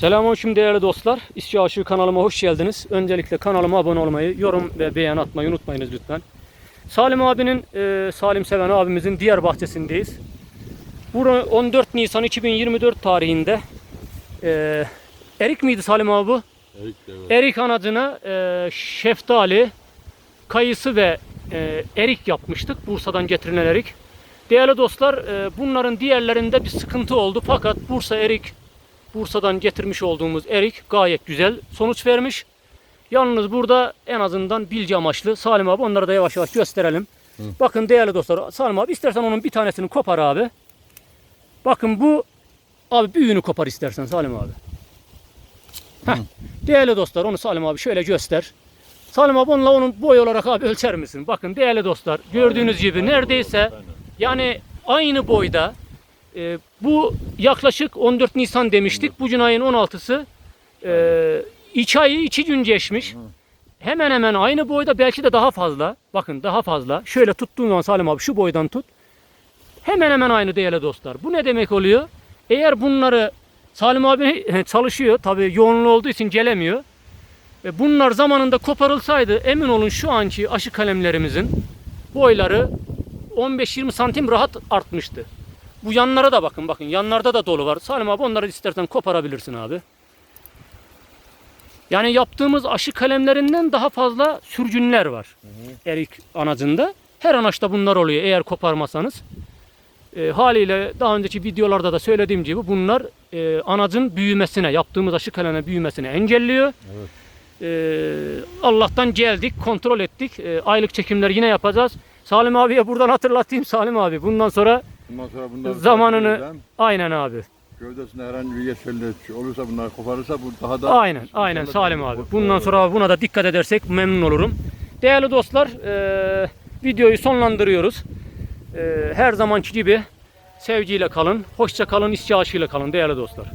Selamünaleyküm değerli dostlar. İşçi Aşığı kanalıma hoş geldiniz. Öncelikle kanalıma abone olmayı, yorum ve beğen atmayı unutmayınız lütfen. Salim abinin, e, Salim Seven abimizin diğer bahçesindeyiz. Bura 14 Nisan 2024 tarihinde e, Erik miydi Salim abi bu? Erik var. Erik anacına e, şeftali, kayısı ve e, erik yapmıştık. Bursa'dan getirilen erik. Değerli dostlar e, bunların diğerlerinde bir sıkıntı oldu. Fakat Bursa erik, Bursa'dan getirmiş olduğumuz erik gayet güzel sonuç vermiş. Yalnız burada en azından bilgi amaçlı Salim abi onları da yavaş yavaş gösterelim. Bakın değerli dostlar Salim abi istersen onun bir tanesini kopar abi. Bakın bu abi büyüğünü kopar istersen Salim abi. Heh. Değerli dostlar onu Salim abi şöyle göster. Salim abi onunla onun boy olarak abi ölçer misin? Bakın değerli dostlar gördüğünüz gibi neredeyse yani aynı boyda e, bu yaklaşık 14 Nisan demiştik. Bugün ayın 16'sı. E, iki ayı iki gün geçmiş. Hemen hemen aynı boyda belki de daha fazla. Bakın daha fazla. Şöyle tuttuğun zaman Salim abi şu boydan tut. Hemen hemen aynı değerli dostlar. Bu ne demek oluyor? Eğer bunları Salim abi çalışıyor. Tabii yoğunluğu olduğu için gelemiyor. E, Bunlar zamanında koparılsaydı emin olun şu anki aşı kalemlerimizin boyları 15-20 santim rahat artmıştı. Bu yanlara da bakın bakın yanlarda da dolu var. Salim abi onları istersen koparabilirsin abi. Yani yaptığımız aşı kalemlerinden daha fazla sürgünler var. Erik anacında. Her anaçta bunlar oluyor eğer koparmasanız. E, haliyle daha önceki videolarda da söylediğim gibi bunlar e, anacın büyümesine, yaptığımız aşı kalemine büyümesine engelliyor. Evet. Ee, Allah'tan geldik, kontrol ettik. Ee, aylık çekimler yine yapacağız. Salim abiye buradan hatırlatayım Salim abi. Bundan sonra Bundan sonra bunları Zamanını- aynen abi. Gövdesinde herhangi bir yeşillik olursa bunlar koparırsa bu daha da Aynen, aynen Salim abi. Bundan sonra buna da dikkat edersek memnun olurum. Değerli dostlar, e, videoyu sonlandırıyoruz. E, her zamanki gibi sevgiyle kalın, hoşça kalın, işçi aşıyla kalın değerli dostlar.